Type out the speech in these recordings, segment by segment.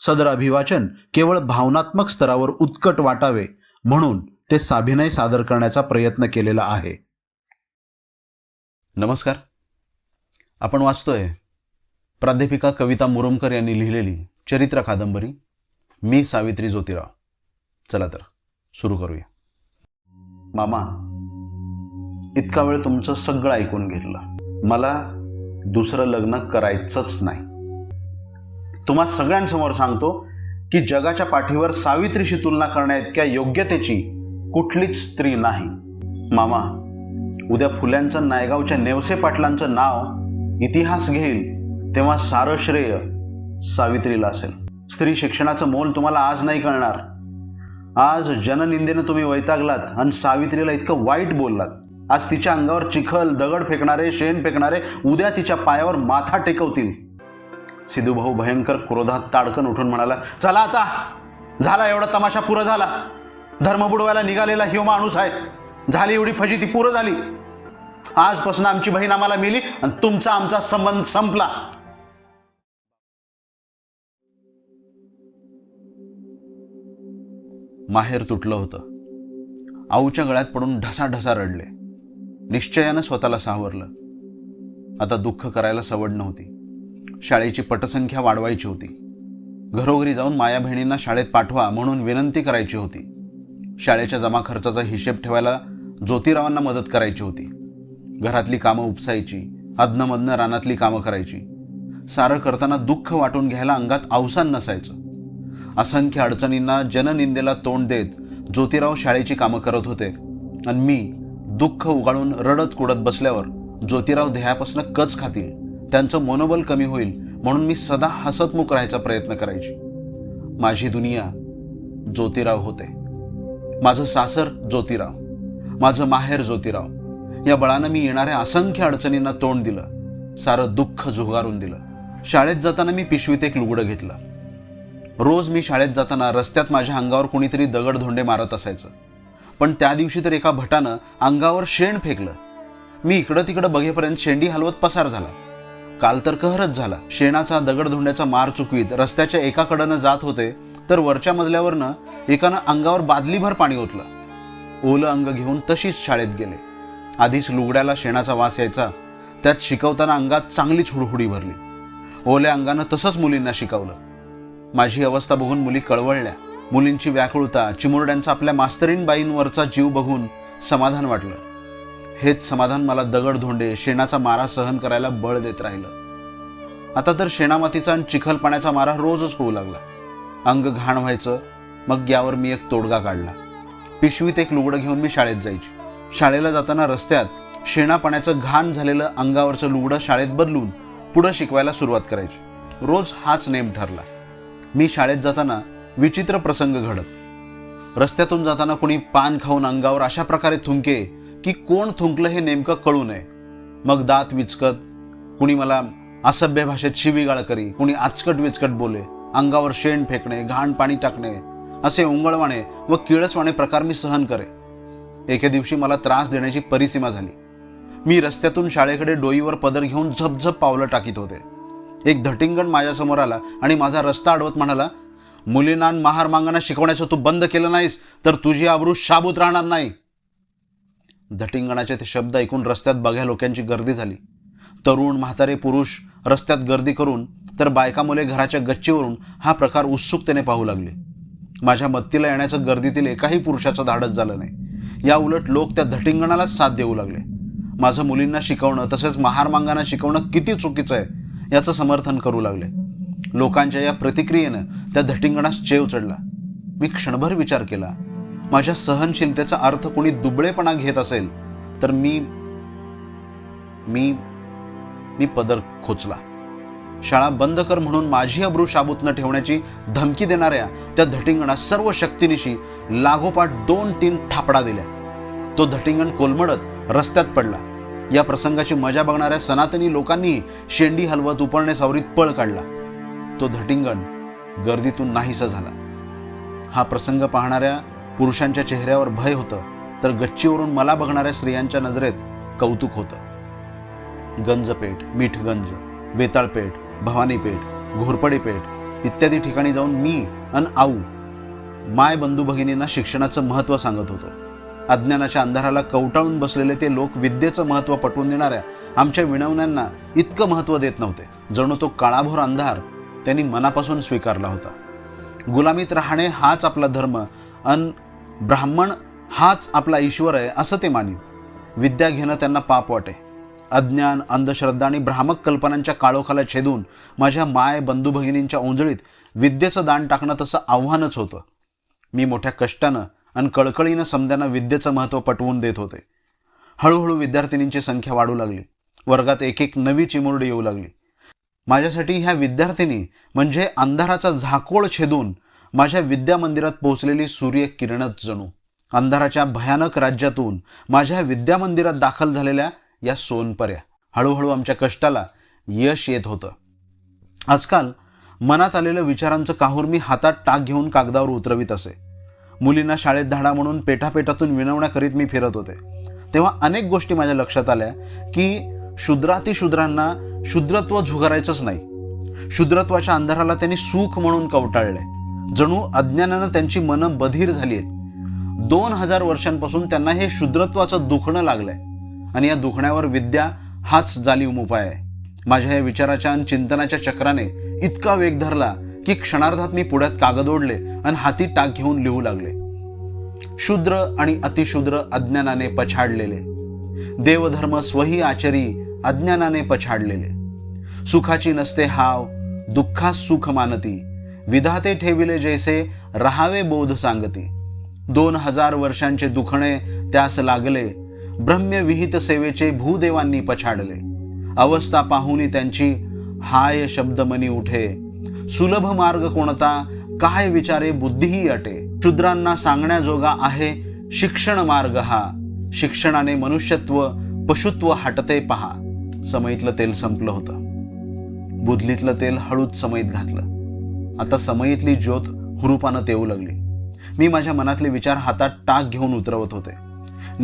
सदर अभिवाचन केवळ भावनात्मक स्तरावर उत्कट वाटावे म्हणून ते साभिनय सादर करण्याचा प्रयत्न केलेला आहे. नमस्कार. आपण वाचतोय प्राध्यापिका कविता मुरुमकर यांनी लिहिलेली चरित्र कादंबरी मी सावित्री ज्योतिराव. चला तर सुरू करूया. मामा इतका वेळ तुमचं सगळं ऐकून घेतलं. मला दुसरं लग्न करायचंच नाही. तुम्हा सगळ्यांसमोर सांगतो की जगाच्या पाठीवर सावित्रीशी तुलना करण्याइतक्या योग्यतेची कुठलीच स्त्री नाही. मामा उद्या फुल्यांचं नायगावच्या नेवसे पाटलांचं नाव इतिहास घेईल तेव्हा सारं श्रेय सावित्रीला असेल. स्त्री शिक्षणाचं मोल तुम्हाला आज नाही कळणार. आज जननिंदेनं तुम्ही वैतागलात आणि सावित्रीला इतकं वाईट बोललात. आज तिच्या अंगावर चिखल दगड फेकणारे शेण फेकणारे उद्या तिच्या पायावर माथा टेकवतील. सिधूभाऊ भयंकर क्रोधात ताडकन उठून म्हणाला चला आता. झाला एवढा तमाशा पुरं झाला. धर्म बुडवायला निघालेला ह्यो माणूस आहे. झाली एवढी फजी ती पुरं झाली. आजपासून आमची बहीण आम्हाला मिली आणि तुमचा आमचा संबंध संपला. माहेर तुटलं होतं. आऊच्या गळ्यात पडून ढसाढसा रडले. निश्चयानं स्वतःला सावरलं. आता दुःख करायला सवड नव्हती. शाळेची पटसंख्या वाढवायची होती. घरोघरी जाऊन माया बहिणींना शाळेत पाठवा म्हणून विनंती करायची होती. शाळेच्या जमा खर्चाचा हिशेब ठेवायला ज्योतिरावांना मदत करायची होती. घरातली कामं उपसायची अधनमधनं रानातली कामं करायची. सारं करताना दुःख वाटून घ्यायला अंगात अवसान नसायचं. असंख्य अडचणींना जननिंदेला तोंड देत ज्योतिराव शाळेची कामं करत होते. आणि मी दुःख उगाळून रडत कुडत बसल्यावर ज्योतिराव ध्येयापासून कच खातील. त्यांचं मनोबल कमी होईल म्हणून मी सदा हसतमुख राहायचा प्रयत्न करायची. माझी दुनिया ज्योतिराव होते. माझं सासर ज्योतिराव. माझं माहेर ज्योतिराव. या बळानं मी येणाऱ्या असंख्य अडचणींना तोंड दिलं. सारं दुःख झुगारून दिलं. शाळेत जाताना मी पिशवीत एक लुगडं घेतलं. रोज मी शाळेत जाताना रस्त्यात माझ्या अंगावर कोणीतरी दगडधोंडे मारत असायचं. पण त्या दिवशी तर एका भटानं अंगावर शेण फेकलं. मी इकडं तिकडं बघेपर्यंत शेंडी हलवत पसार झाला. काल तर कहरच झाला. शेणाचा दगडधोंड्याचा मार चुकवीत रस्त्याच्या एका कडनं जात होते तर वरच्या मजल्यावरनं एकानं अंगावर बादलीभर पाणी ओतलं. ओलं अंग घेऊन तशीच शाळेत गेले. आधीच लुगड्याला शेणाचा वास यायचा. त्यात शिकवताना अंगात चांगलीच हुडहुडी भरली. ओल्या अंगानं तसंच मुलींना शिकवलं. माझी अवस्था बघून मुली कळवळल्या. मुलींची व्याकुळता चिमुरड्यांचा आपल्या मास्तरीणबाईंवरचा जीव बघून समाधान वाटलं. हेच समाधान मला दगडधोंडे शेणाचा मारा सहन करायला बळ देत राहिलं. आता तर शेणामातीचा आणि चिखल पाण्याचा मारा रोजच होऊ लागला. अंग घाण व्हायचं मग यावर मी एक तोडगा काढला. पिशवीत एक लुगडं घेऊन मी शाळेत जायची. शाळेला जाताना रस्त्यात शेणा पाण्याचं घाण झालेलं अंगावरचं लुगडं शाळेत बदलून पुढं शिकवायला सुरुवात करायची. रोज हाच नेम ठरला. मी शाळेत जाताना विचित्र प्रसंग घडत. रस्त्यातून जाताना कोणी पान खाऊन अंगावर अशा प्रकारे थुंके की कोण थुंकलं हे नेमकं कळू नये. मग दात विचकत कुणी मला असभ्य भाषेत शिवीगाळ करी कुणी आचकट विचकट बोले अंगावर शेण फेकणे घाण पाणी टाकणे असे उंगळवाणे व किळसवाणे प्रकार मी सहन करे. एके दिवशी मला त्रास देण्याची परिसीमा झाली. मी रस्त्यातून शाळेकडे डोईवर पदर घेऊन झपझप पावलं टाकीत होते. एक धटिंगण माझ्यासमोर आला आणि माझा रस्ता अडवत म्हणाला मुलींना महार मांगांना शिकवण्याचं तू बंद केलं नाहीस तर तुझी आबरू शाबूत राहणार नाही. धटिंगणाचे ते शब्द ऐकून रस्त्यात बघ्या लोकांची गर्दी झाली. तरुण म्हातारे पुरुष रस्त्यात गर्दी करून तर बायका मुले घराच्या गच्चीवरून हा प्रकार उत्सुकतेने पाहू लागले. माझ्या मत्तीला येण्याचं गर्दीतील एकाही पुरुषाचं धाडस झालं नाही. या उलट लोक त्या धटिंगणालाच साथ देऊ लागले. माझं मुलींना शिकवणं तसेच महारमांगांना शिकवणं किती चुकीचं आहे याचं समर्थन करू लागले. लोकांच्या या प्रतिक्रियेनं त्या धटिंगणास चेव चढला. मी क्षणभर विचार केला माझ्या सहनशीलतेचा अर्थ कोणी दुबळेपणा घेत असेल तर मी मी मी पदर खोचला. शाळा बंद कर म्हणून माझी अब्रू शाबूत न ठेवण्याची धमकी देणाऱ्या त्या धटिंगणा सर्व शक्तीनिशी लागोपाठ दोन तीन थापडा दिल्या. तो धटिंगण कोलमडत रस्त्यात पडला. या प्रसंगाची मजा बघणाऱ्या सनातनी लोकांनी शेंडी हलवत उपरणे सावरीत पळ काढला. तो धटिंगण गर्दीतून नाहीसा झाला. हा प्रसंग पाहणाऱ्या पुरुषांच्या चेहऱ्यावर भय होतं तर गच्चीवरून मला बघणाऱ्या स्त्रियांच्या नजरेत कौतुक होतं. गंजपेठ मीठगंज वेताळपेठ भवानीपेठ घोरपडीपेठ इत्यादी ठिकाणी जाऊन मी अन आऊ माय बंधू भगिनींना शिक्षणाचं महत्त्व सांगत होतो. अज्ञानाच्या अंधाराला कवटाळून बसलेले ते लोक विद्येचं महत्त्व पटवून देणाऱ्या आमच्या विनवण्यांना इतकं महत्त्व देत नव्हते. जणू तो काळाभोर अंधार त्यांनी मनापासून स्वीकारला होता. गुलामीत राहणे हाच आपला धर्म अन ब्राह्मण हाच आपला ईश्वर आहे असं ते मानीत विद्या घेणं त्यांना पाप वाटे. अज्ञान अंधश्रद्धा आणि भ्रामक कल्पनांच्या काळोखाला छेदून माझ्या माय बंधू भगिनींच्या ओंजळीत विद्येचं दान टाकणं तसं आव्हानच होतं. मी मोठ्या कष्टानं आणि कळकळीनं समजांना विद्येचं महत्त्व पटवून देत होते. हळूहळू विद्यार्थिनींची संख्या वाढू लागली. वर्गात एक एक नवी चिमुरडी येऊ लागली. माझ्यासाठी ह्या विद्यार्थिनी म्हणजे अंधाराचा झाकोळ छेदून माझ्या विद्यामंदिरात पोहोचलेली सूर्य किरणच जणू. अंधाराच्या भयानक राज्यातून माझ्या विद्यामंदिरात दाखल झालेल्या या सोनपर्या. हळूहळू आमच्या कष्टाला यश येत होतं. आजकाल मनात आलेल्या विचारांचं काहूर मी हातात टाक घेऊन कागदावर उतरवीत असे. मुलींना शाळेत धाडा म्हणून पेठापेठातून विनवण्या करीत मी फिरत होते. तेव्हा अनेक गोष्टी माझ्या लक्षात आल्या की शूद्रातिशूद्रांना शूद्रत्व झुगारायचंच नाही. शूद्रत्वाच्या अंधाराला त्यांनी सुख म्हणून कवटाळले. जणू अज्ञानानं त्यांची मनं बधीर झाली आहेत. दोन हजार वर्षांपासून त्यांना हे शूद्रत्वाचं दुखणं लागलंय. आणि या दुखण्यावर विद्या हाच जालीम उपाय आहे. माझ्या या विचाराच्या आणि चिंतनाच्या चक्राने इतका वेग धरला की क्षणार्धात मी पुढ्यात कागद ओढले आणि हाती टाक घेऊन लिहू लागले. शूद्र आणि अतिशूद्र अज्ञानाने पछाडलेले. देवधर्म स्वही आचरी अज्ञानाने पछाडलेले. सुखाची नसते हाव दुःखास सुख मानती. विधाते ठेविले जैसे रहावे बोध सांगती. दोन हजार वर्षांचे दुखणे त्यास लागले. ब्रह्मविहित सेवेचे भूदेवांनी पछाडले. अवस्था पाहुनी त्यांची हाय शब्दमनी उठे. सुलभ मार्ग कोणता? काय विचारे बुद्धीही अटे. शूद्रांना सांगण्याजोगा आहे शिक्षण मार्ग हा. शिक्षणाने मनुष्यत्व पशुत्व हटते पहा. समईतलं तेल संपलं होतं. बुधलीतलं तेल हळूच समईत घातलं. आता समईतली ज्योत हुरूपानं तेवू लागली. मी माझ्या मनातले विचार हातात टाक घेऊन उतरवत होते.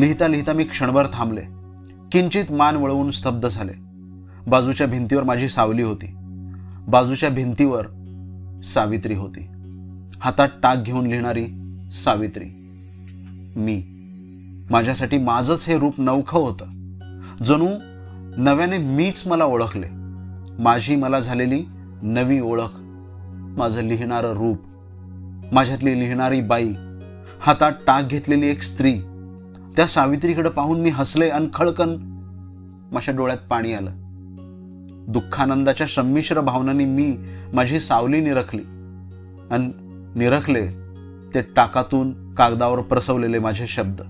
लिहिता लिहिता मी क्षणभर थांबले. किंचित मान वळवून स्तब्ध झाले. बाजूच्या भिंतीवर माझी सावली होती. बाजूच्या भिंतीवर सावित्री होती. हातात टाक घेऊन लिहिणारी सावित्री. मी. माझ्यासाठी माझंच हे रूप नवखं होतं. जणू नव्याने मीच मला ओळखले. माझी मला झालेली नवी ओळख. माझं लिहिणारं रूप माझ्यातली लिहिणारी बाई हातात टाक घेतलेली एक स्त्री त्या सावित्रीकडे पाहून मी हसले आणि खळकन माझ्या डोळ्यात पाणी आलं. दुःखानंदाच्या संमिश्र भावनांनी मी माझी सावली निरखली आणि निरखले ते टाकातून कागदावर प्रसवलेले माझे शब्द.